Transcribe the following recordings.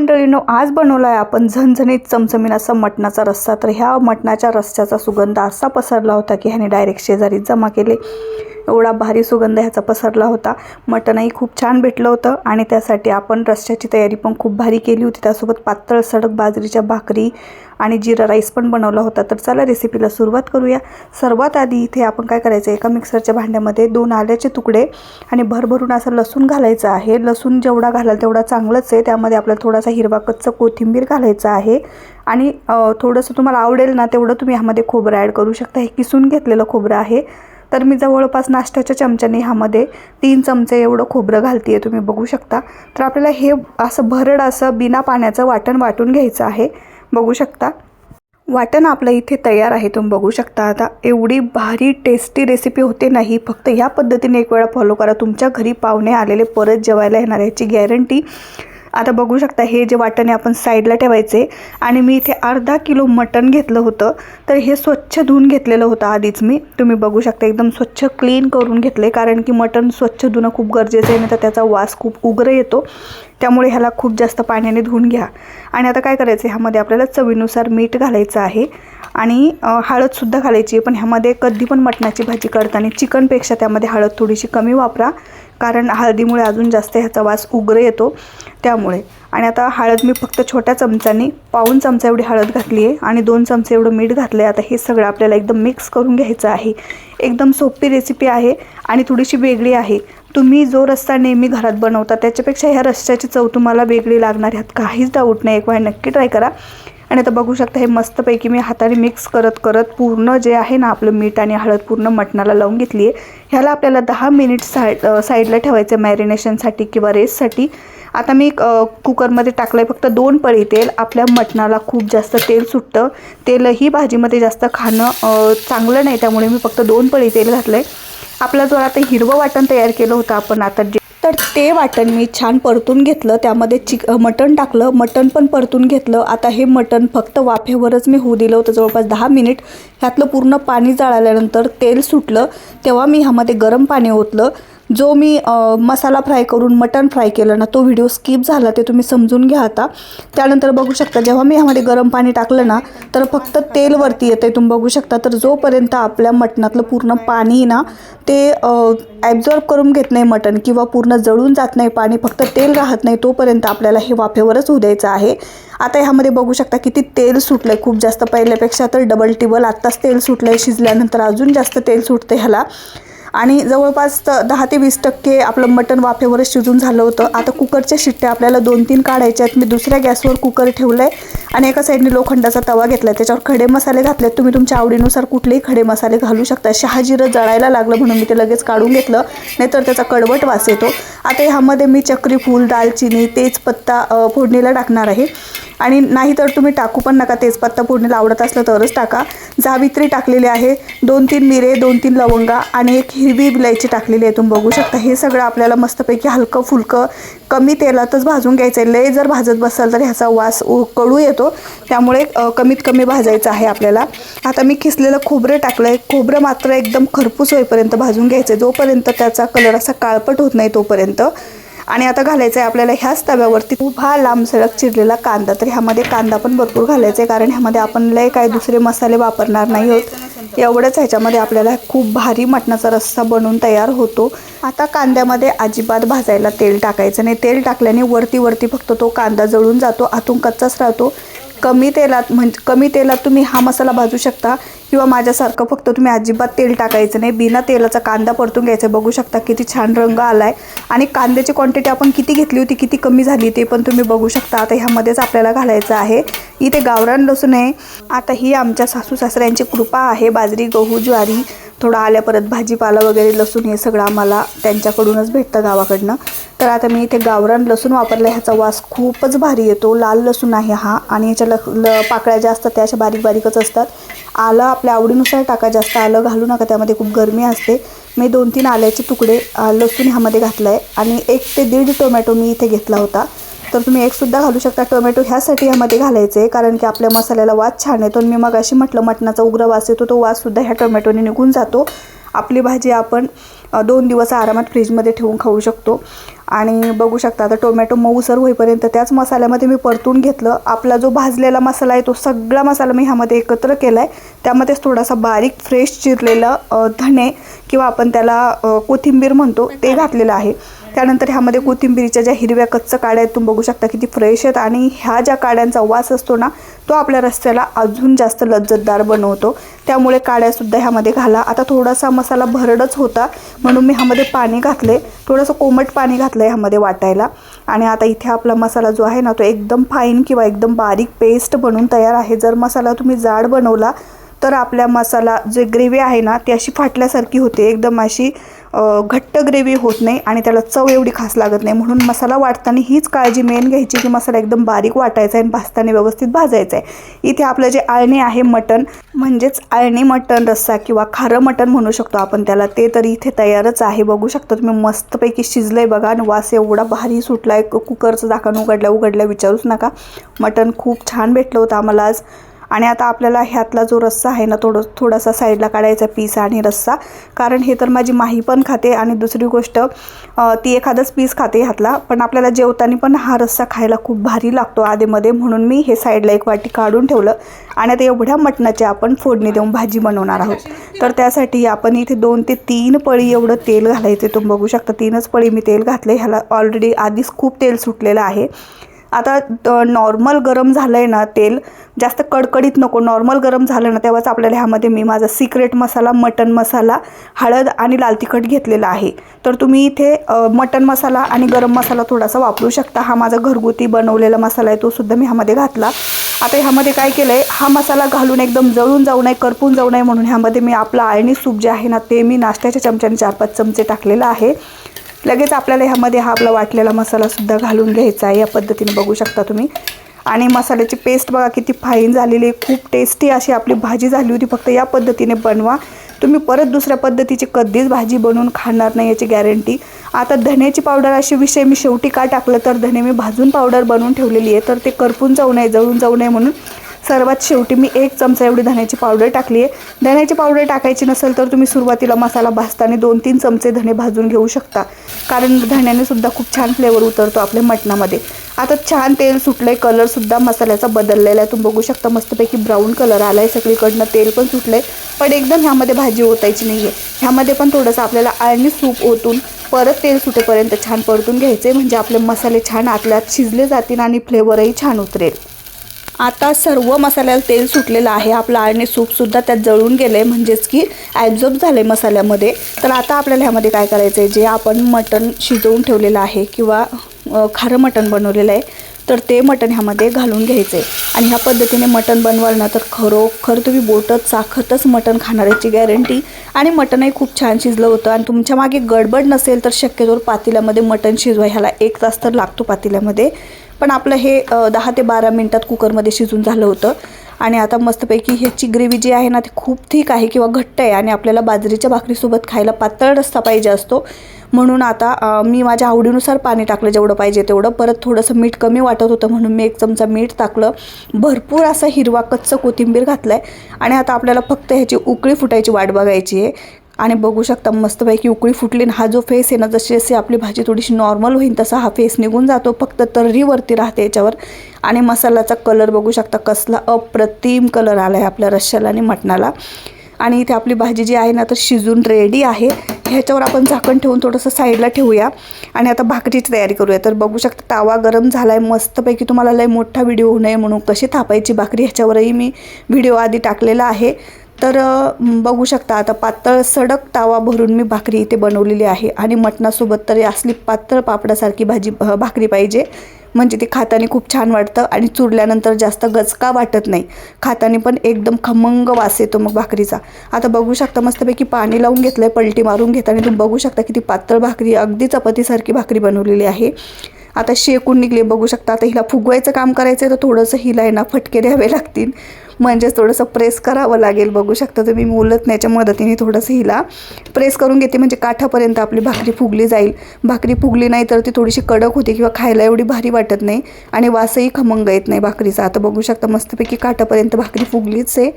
मंडळीनं आज बनवला आहे आपण झणझणीत चमचमीन असा मटणाचा रस्सा. तर ह्या मटणाच्या रस्स्याचा सुगंध असा पसरला होता की ह्याने डायरेक्ट शेजारी जमा केले. एवढा भारी सुगंध ह्याचा पसरला होता. मटणही खूप छान भेटलं होतं आणि त्यासाठी आपण रस्त्याची तयारी पण खूप भारी केली होती. त्यासोबत पातळ सडक बाजरीच्या भाकरी आणि जिरा राईस पण बनवला होता. तर चला रेसिपीला सुरुवात करूया. सर्वात आधी इथे आपण काय करायचं एका मिक्सरच्या भांड्यामध्ये दोन आल्याचे तुकडे आणि भरभरून असं लसूण घालायचं आहे. लसूण जेवढा घालाल तेवढा चांगलंच आहे. त्यामध्ये आपल्याला थोडासा हिरवा कच्चं कोथिंबीर घालायचं आहे. आणि थोडंसं तुम्हाला आवडेल ना तेवढं तुम्ही ह्यामध्ये खोबरं ॲड करू शकता. हे किसून घेतलेलं खोबरं आहे. तर मी जवळपास नाश्त्याच्या चमच्याने ह्यामध्ये तीन चमचे एवढं खोबरं घालते आहे तुम्ही बघू शकता. तर आपल्याला हे असं भरड असं बिना पाण्याचं वाटण वाटून घ्यायचं आहे. बघू शकता. वाटण आपलं इथे तयार आहे तुम्ही बघू शकता. आता एवढी भारी टेस्टी रेसिपी होते नाही फक्त ह्या पद्धतीने एक वेळा फॉलो करा. तुमच्या घरी पाहुणे आलेले परत जेवायला येणार याची गॅरंटी आता बघू शकता हे जे वाटणे आपण साईडला ठेवायचे आणि मी इथे अर्धा किलो मटण घेतलं होतं तर हे स्वच्छ धुवून घेतलेलं होतं आधीच मी. तुम्ही बघू शकता एकदम स्वच्छ क्लीन करून घेतले कारण की मटण स्वच्छ धुणं खूप गरजेचं आहे नाही तर त्याचा वास खूप उग्र येतो. त्यामुळे ह्याला खूप जास्त पाण्याने धुवून घ्या. आणि आता काय करायचं ह्यामध्ये आपल्याला चवीनुसार मीठ घालायचं आहे. आणि हळदसुद्धा घालायची. आहे पण ह्यामध्ये कधी पण मटणाची भाजी करताना चिकनपेक्षा त्यामध्ये हळद थोडीशी कमी वापरा. कारण हळदीमुळे अजून जास्त ह्याचा वास उग्र येतो त्यामुळे. आणि आता हळद मी फक्त छोट्या चमच्याने पाऊन चमचा एवढी हळद घातली आहे आणि दोन चमचे एवढं मीठ घातलं आहे आता हे सगळं आपल्याला एकदम मिक्स करून घ्यायचं आहे. एकदम सोपी रेसिपी आहे आणि थोडीशी वेगळी आहे. तुम्ही जो रस्सा नेहमी घरात बनवता त्याच्यापेक्षा ह्या रस्स्याची चव तुम्हाला वेगळी लागणार ह्यात काहीच डाऊट नाही. एक वेळा नक्की ट्राय करा. आणि आता बघू शकता हे मस्तपैकी मी हाताने मिक्स करत करत पूर्ण जे आहे ना आपलं मीठ आणि हळद पूर्ण मटणाला लावून घेतली आहे. ह्याला आपल्याला दहा मिनिट साईड साईडला ठेवायचं आहे मॅरिनेशनसाठी किंवा रेससाठी आता मी कुकरमध्ये टाकलं आहे फक्त दोन पळी तेल. आपल्या मटणाला खूप जास्त तेल सुटतं. तेलही भाजीमध्ये जास्त खाणं चांगलं नाही त्यामुळे मी फक्त दोन पळी तेल घातलं आहे आपला जो आता हिरवं वाटण तयार केलं होतं आपण आता जे तर ते वाटण मी छान परतून घेतलं. त्यामध्ये चिक मटण टाकलं. मटण पण परतून घेतलं. आता हे मटण फक्त वाफेवरच मी होऊ दिलं होतं. जवळपास दहा मिनिट ह्यातलं पूर्ण पाणी जाळल्यानंतर तेल सुटलं. तेव्हा मी ह्यामध्ये गरम पाणी ओतलं. जो मी मसाला फ्राय करून मटण फ्राय केलं ना तो व्हिडिओ स्किप झाला ते तुम्ही समजून घ्या आता. त्यानंतर बघू शकता जेव्हा मी ह्यामध्ये गरम पाणी टाकलं ना तर फक्त तेलवरती येतं येते तुम्ही बघू शकता. तर जोपर्यंत आपल्या मटणातलं पूर्ण पाणी ना ते ॲब्झॉर्ब करून घेत नाही मटण किंवा पूर्ण जळून जात नाही पाणी फक्त तेल राहत नाही तोपर्यंत आपल्याला हे वाफेवरच होऊ द्यायचं आहे. आता ह्यामध्ये बघू शकता किती तेल सुटलं आहे खूप जास्त पहिल्यापेक्षा तर डबल टिबल आत्ताच तेल सुटलं आहे शिजल्यानंतर अजून जास्त तेल सुटतं ह्याला. आणि जवळपास दहा ते वीस टक्के आपलं मटण वाफेवरच शिजून झालं होतं. आता कुकरच्या शिट्ट्या आपल्याला दोन तीन काढायच्या आहेत. मी दुसऱ्या गॅसवर कुकर ठेवलं आहे आणि एका साईडने लोखंडाचा तवा घेतला आहे त्याच्यावर खडे मसाले घातले आहेत तुम्ही तुमच्या आवडीनुसार कुठलेही खडे मसाले घालू शकता. शहाजिरं जळायला लागलं म्हणून मी ते लगेच काढून घेतलं. नाहीतर त्याचा कडवट वास येतो. आता ह्यामध्ये मी चक्रीफूल दालचिनी तेजपत्ता फोडणीला टाकणार आहे. आणि नाही तर तुम्ही टाकू पण नका. तेजपत्ता फोडणीला आवडत असलं तरच टाका. जावित्री टाकलेली आहे. दोन तीन मिरे दोन तीन लवंगा आणि एक हिरवी विलायची टाकलेली आहे तुम्ही बघू शकता. हे सगळं आपल्याला मस्तपैकी हलकं फुलकं कमी तेलातच भाजून घ्यायचं आहे लय जर भाजत बसाल तर ह्याचा वास उ- कडू येतो. त्यामुळे कमीत कमी भाजायचं आहे आपल्याला. आता मी खिसलेलं खोबरं टाकलं आहे खोबरं मात्र एकदम खरपूस होईपर्यंत भाजून घ्यायचं आहे जोपर्यंत त्याचा कलर असा काळपट होत नाही तोपर्यंत. आणि आता घालायचं आहे आपल्याला ह्याच तव्यावरती. उभा लांब सडक चिरलेला कांदा. तर ह्यामध्ये कांदा पण भरपूर घालायचा आहे कारण ह्यामध्ये आपण लय काय दुसरे मसाले वापरणार नाही होत एवढंच ह्याच्यामध्ये आपल्याला खूप भारी मटणाचा रस्सा बनवून तयार होतो. आता कांद्यामध्ये अजिबात भाजायला तेल टाकायचं नाही. तेल टाकल्याने वरती वरती फक्त तो कांदा जळून जातो आतून कच्चाच राहतो. कमी तेलात म्हणजे कमी तेलात तुम्ही हा मसाला भाजू शकता किंवा माझ्यासारखं फक्त तुम्ही अजिबात तेल टाकायचं नाही. बिना तेलाचा कांदा परतून घ्यायचा बघू शकता किती छान रंग आला आहे आणि कांद्याची क्वांटिटी आपण किती घेतली होती किती कमी झाली ते पण तुम्ही बघू शकता. आता ह्यामध्येच आपल्याला घालायचं आहे. इथे गावरान लसूण आहे. आता ही आमच्या सासू सासऱ्यांची कृपा आहे. बाजरी गहू ज्वारी थोडं आल्या परत भाजीपाला वगैरे लसूण हे सगळं आम्हाला त्यांच्याकडूनच भेटतं गावाकडनं. तर आता मी इथे गावरान लसूण वापरला ह्याचा वास खूपच भारी येतो. लाल लसूण आहे हा आणि याच्या ल ल पाकळ्या ज्या असतात त्या अशा बारीक बारीकच असतात. आलं आपल्या आवडीनुसार टाका जास्त आलं घालू नका त्यामध्ये खूप गरमी असते. मी दोन तीन आल्याचे तुकडे लसूण ह्यामध्ये घातलं आहे आणि एक ते दीड टोमॅटो मी इथे घेतला होता. तर तुम्ही एकसुद्धा घालू शकता टोमॅटो ह्यासाठी ह्यामध्ये घालायचे कारण की आपल्या मसाल्याला वास छान येतो. आणि मी मग अशी म्हटलं मटणाचा उग्र वास येतो तो वाससुद्धा ह्या टोमॅटोने निघून जातो. आपली भाजी आपण दोन दिवस आरामात फ्रीजमध्ये ठेवून खाऊ शकतो. आणि बघू शकता आता टोमॅटो मऊसर होईपर्यंत त्याच मसाल्यामध्ये मी परतून घेतलं. आपला जो भाजलेला मसाला आहे तो सगळा मसाला मी ह्यामध्ये एकत्र केला आहे त्यामध्येच थोडासा बारीक फ्रेश चिरलेलं धणे किंवा आपण त्याला कोथिंबीर म्हणतो ते घातलेलं आहे. त्यानंतर ह्यामध्ये कोथिंबीरीच्या ज्या हिरव्या कच्च काड्या आहेत तुम्ही बघू शकता किती फ्रेश आहेत. आणि ह्या ज्या काड्यांचा वास असतो ना तो आपल्या रस्त्याला अजून जास्त लज्जतदार बनवतो. त्यामुळे काड्यासुद्धा ह्यामध्ये घाला. आता थोडासा मसाला भरडच होता म्हणून मी ह्यामध्ये पाणी घातले. थोडंसं कोमट पाणी घातलं आहे ह्यामध्ये वाटायला. आणि आता इथे आपला मसाला जो आहे ना तो एकदम फाईन किंवा एकदम बारीक पेस्ट बनून तयार आहे. जर मसाला तुम्ही जाड बनवला तर आपल्या मसाला जे ग्रेव्ही आहे ना ती अशी फाटल्यासारखी होते. एकदम अशी घट्ट ग्रेव्ही होत नाही आणि त्याला चव एवढी खास लागत नाही. म्हणून मसाला वाटताना हीच काळजी मेन घ्यायची की मसाला एकदम बारीक वाटायचा आहे आणि भाजताना व्यवस्थित भाजायचा आहे. इथे आपलं जे आळणी आहे मटण म्हणजेच आळणी मटण रस्सा किंवा खारं मटण म्हणू शकतो आपण त्याला. ते तर इथे तयारच आहे. बघू शकता तुम्ही मस्तपैकी शिजलं आहे बघा आणि वास एवढा भारी सुटला आहे कुकरचं झाकण उघडल्या उघडल्या विचारूच नका. मटण खूप छान भेटलं होतं आम्हाला आज. आणि आता आपल्याला ह्यातला जो रस्सा आहे ना थोडं थोडासा साईडला काढायचा पीस आणि रस्सा. कारण हे तर माझी माही पण खाते आणि दुसरी गोष्ट ती एखादंच पीस खाते ह्यातला. पण आपल्याला जेवताना पण हा रस्सा खायला खूप भारी लागतो आधेमध्ये म्हणून मी हे साईडला एक वाटी काढून ठेवलं. आणि आता एवढ्या मटणाची आपण फोडणी देऊन भाजी बनवणार आहोत. तर त्यासाठी आपण इथे दोन ते तीन पळी एवढं तेल घालायचे तुम्ही बघू शकता तीनच पळी मी तेल घातले ह्याला ऑलरेडी आधीच खूप तेल सुटलेलं आहे. आता नॉर्मल गरम झालं आहे ना तेल जास्त कडकडीत नको नॉर्मल गरम झालं ना तेव्हाच आपल्याला ह्यामध्ये मी माझा सिक्रेट मसाला मटन मसाला हळद आणि लाल तिखट घेतलेला आहे. तर तुम्ही इथे मटन मसाला आणि गरम मसाला थोडासा वापरू शकता. हा माझा घरगुती बनवलेला मसाला आहे तो सुद्धा मी ह्यामध्ये घातला. आता ह्यामध्ये काय केलं आहे हा मसाला घालून एकदम जळून जाऊ नये करपून जाऊ नये म्हणून ह्यामध्ये मी आपलं आळणी सूप जे आहे ना ते मी नाश्त्याच्या चमच्याने चार पाच चमचे टाकलेलं आहे. लगेच आपल्याला ह्यामध्ये हा आपला वाटलेला मसालासुद्धा घालून घ्यायचा आहे. या पद्धतीने बघू शकता तुम्ही. आणि मसाल्याची पेस्ट बघा किती फाईन झालेली आहे. खूप टेस्टी अशी आपली भाजी झाली होती. फक्त या पद्धतीने बनवा. तुम्ही परत दुसऱ्या पद्धतीची कधीच भाजी बनवून खाणार नाही याची गॅरंटी आता धण्याची पावडर अशी विषय मी शेवटी का टाकलं? तर धने मी भाजून पावडर बनवून ठेवलेली आहे. तर ते करपून जाऊ नये जळून जाऊ नये म्हणून सर्वात शेवटी मी एक चमचा एवढी धण्याची पावडर टाकली आहे धण्याची पावडर टाकायची नसेल तर तुम्ही सुरुवातीला मसाला भाजताना दोन तीन चमचे धणे भाजून घेऊ शकता. कारण धण्याने सुद्धा खूप छान फ्लेवर उतरतो आपल्या मटणामध्ये. आता छान तेल सुटलं आहे कलरसुद्धा मसाल्याचा बदललेला आहे. तुम्ही बघू शकता मस्तपैकी ब्राऊन कलर आला आहे सगळीकडनं तेल पण सुटलं आहे पण एकदम ह्यामध्ये भाजी ओतायची नाही आहे ह्यामध्ये पण थोडंसं आपल्याला आळणी सूप ओतून परत तेल सुटेपर्यंत छान परतून घ्यायचे म्हणजे आपले मसाले छान आतल्यात शिजले जातील आणि फ्लेवरही छान उतरेल. आता सर्व मसाल्याला तेल सुटलेलं आहे. आपलं आळणी सूपसुद्धा त्यात जळून गेलं आहे म्हणजेच की ॲब्झॉर्ब झालं आहे मसाल्यामध्ये. तर आता आपल्याला ह्यामध्ये काय करायचं आहे जे आपण मटण शिजवून ठेवलेलं आहे किंवा खारं मटण बनवलेलं आहे तर ते मटण ह्यामध्ये घालून घ्यायचं आहे आणि ह्या पद्धतीने मटण बनवाल ना तर खरोखर तुम्ही बोटत चाखतच मटण खाणाऱ्याची गॅरंटी. आणि मटणही खूप छान शिजलं होतं. आणि तुमच्या मागे गडबड नसेल तर शक्यतोवर पातेल्यामध्ये मटण शिजवा. ह्याला एक तास तर लागतो पातेल्यामध्ये पण आपलं हे दहा ते बारा मिनटात कुकरमध्ये शिजून झालं होतं. आणि आता मस्तपैकी ह्याची ग्रेव्ही जी आहे ना ती खूप थिक आहे किंवा घट्ट आहे आणि आपल्याला बाजरीच्या भाकरीसोबत खायला पातळ रस्ता पाहिजे असतो. म्हणून आता मी माझ्या आवडीनुसार पाणी टाकलं जेवढं पाहिजे तेवढं. परत थोडंसं मीठ कमी वाटत होतं म्हणून मी एक चमचा मीठ टाकलं. भरपूर असा हिरवा कच्चं कोथिंबीर घातलं आहे आणि आता आपल्याला फक्त ह्याची उकळी फुटायची वाट बघायची आहे. आणि बघू शकता मस्तपैकी उकळी फुटली आणि हा जो फेस आहे ना जशी जशी आपली भाजी थोडीशी नॉर्मल होईल तसा हा फेस निघून जातो. फक्त तर्रीवरती राहते याच्यावर. आणि मसाल्याचा कलर बघू शकता कसला अप्रतिम कलर आला आहे आपल्या रश्श्याला आणि मटणाला. आणि इथे आपली भाजी जी आहे ना तर शिजून रेडी आहे. ह्याच्यावर आपण झाकण ठेवून थोडंसं साईडला ठेवूया. आणि आता भाकरीची तयारी करूया. तर बघू शकता तावा गरम झाला आहे मस्तपैकी तुम्हाला लय मोठा व्हिडिओ होऊ नये म्हणून कशी थापायची भाकरी ह्याच्यावरही मी व्हिडिओ आधी टाकलेला आहे. तर बघू शकता आता पातळ सडक तावा भरून मी भाकरी इथे बनवलेली आहे आणि मटणासोबत तरी असली पातळ पापडासारखी भाजी भाकरी पाहिजे. म्हणजे ते खाताने खूप छान वाटतं आणि चुरल्यानंतर जास्त गचका वाटत नाही. खाताने पण एकदम खमंग वास येतो मग भाकरीचा. आता बघू शकता मस्तपैकी पाणी लावून घेतलं आहे पलटी मारून घेताना तुम्ही बघू शकता की ती पातळ भाकरी अगदी चपातीसारखी भाकरी बनवलेली आहे. आता शेकून निघले बघू शकता. आता हिला फुगवायचं काम करायचं आहे तर थोडंसं हिला आहे ना फटके द्यावे लागतील. म्हणजेच थोडंसं प्रेस करावं लागेल. बघू शकता तुम्ही मी उलटण्याच्या मदतीने थोडंसं हिला प्रेस करून घेते. म्हणजे काठापर्यंत आपली भाकरी फुगली जाईल. भाकरी फुगली नाही तर ती थोडीशी कडक होते किंवा खायला एवढी भारी वाटत नाही आणि वासही खमंग येत नाही भाकरीचा. आता बघू शकता मस्तपैकी काठापर्यंत भाकरी फुगलीच आहे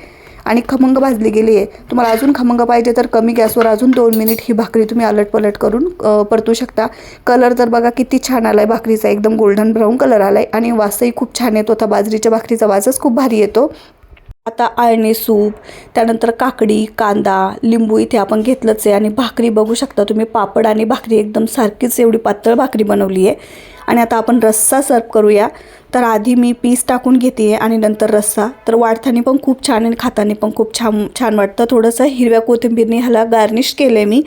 आणि खमंग भाजली गेली आहे. तुम्हाला अजून खमंग पाहिजे तर कमी गॅसवर अजून दोन मिनिट ही भाकरी तुम्ही अलट पलट करून परतू शकता. कलर तर बघा किती छान आला आहे भाकरीचा. एकदम गोल्डन ब्राऊन कलर आला आहे आणि वासही खूप छान येतो होता. बाजरीच्या भाकरीचा वासच खूप भारी येतो. आता आळणी सूप त्यानंतर काकडी कांदा लिंबू इथे आपण घेतलंच आहे. आणि भाकरी बघू शकता तुम्ही पापड आणि भाकरी एकदम सारखीच एवढी पातळ भाकरी बनवली आहे. आणि आता आपण रस्सा सर्व करूया. तर आधी मी पीस टाकून घेते आहे आणि नंतर रस्सा. तर वाढताना पण खूप छान आणि खाताना पण खूप छान छान वाटतं. थोडंसं हिरव्या कोथिंबीरने ह्याला गार्निश केलं आहे मी.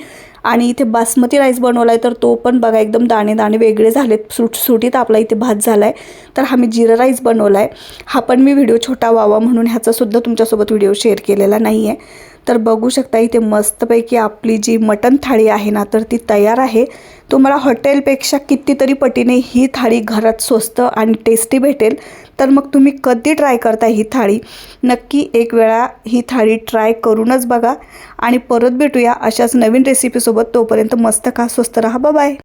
आणि इथे बासमती राईस बनवला आहे तर तो पण बघा एकदम दाणे दाणे वेगळे झालेत. सुटसुटीत आपला इथे भात झाला आहे तर हा मी जिरा राईस बनवला आहे हा पण मी व्हिडिओ छोटा व्हावा म्हणून ह्याचासुद्धा तुमच्यासोबत व्हिडिओ शेअर केलेला नाही आहे तर बघू शकता इथे मस्तपैकी आपली जी मटण थाळी आहे ना तर ती तयार आहे. तुम्हाला हॉटेलपेक्षा कितीतरी पटीने ही थाळी घरात स्वस्त आणि टेस्टी भेटेल. तर मग तुम्ही कधी ट्राय करता ही थाळी? नक्की एक वेळा ही थाळी ट्राय करूनच बघा. आणि परत भेटूया अशाच नवीन रेसिपीसोबत तोपर्यंत मस्त खा स्वस्त राहा. बाय